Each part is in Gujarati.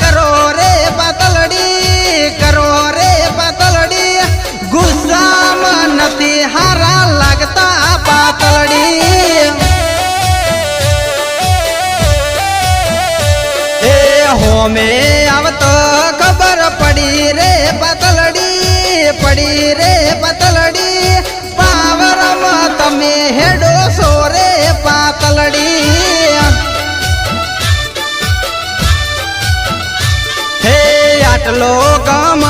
करो रे पतलड़ी, करो रे पतलड़ी। गुस्सा मनती हरा लगता पतलड़ी। अब तो खबर पड़ी रे पतलड़ी, पड़ी रे એટલો કામ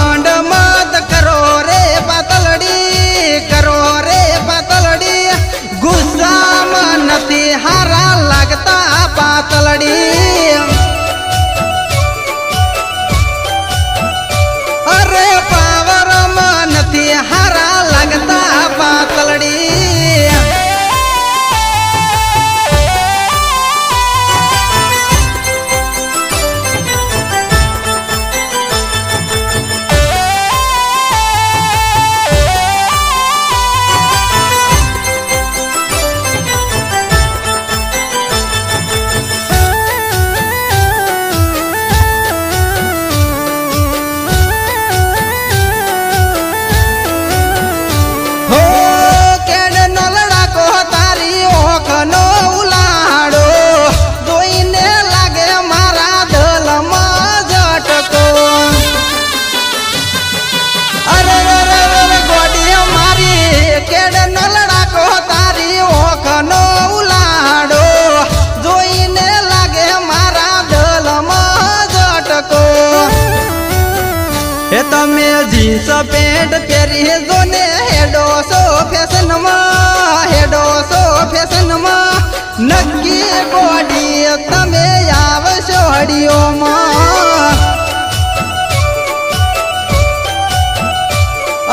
તમે જીન્સ પેન્ટ પહેરી જો ને હેડો સો ફેશનમાં, હેડો સો ફેશનમાં. નક્કી બોડી તમે આવશો હડિયોમાં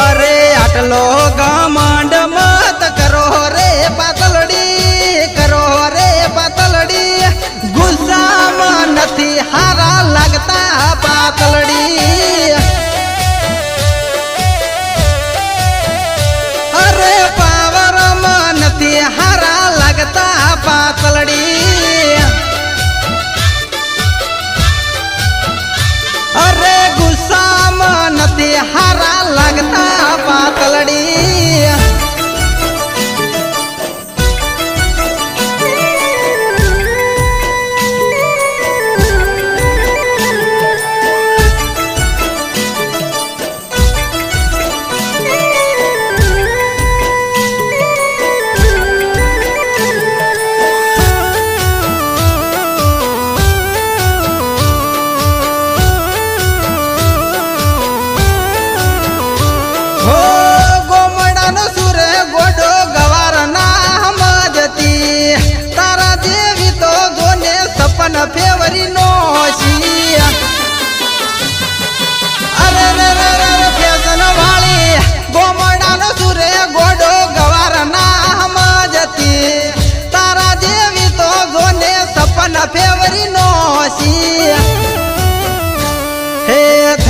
અરે આટલો ગમાંડ મત કરો રે પાતલડી, કરો રે પાતલડી. ગુસ્સામાં નથી હારા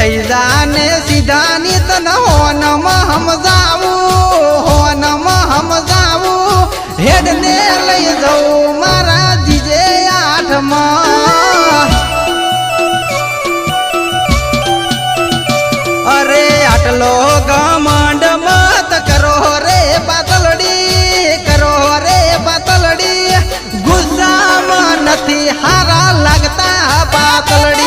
થઈ જાને જાવું તન હોનમ સમજાવું હોનમ સમજાવું હેડને લઈ જવું મારા જીજે આઠમાં અરે આટલો ગમંડ મત કરો રે પાતલડી કરો રે પાતલડી ગુસ્સામાં નથી હારા લાગતા પાતલડી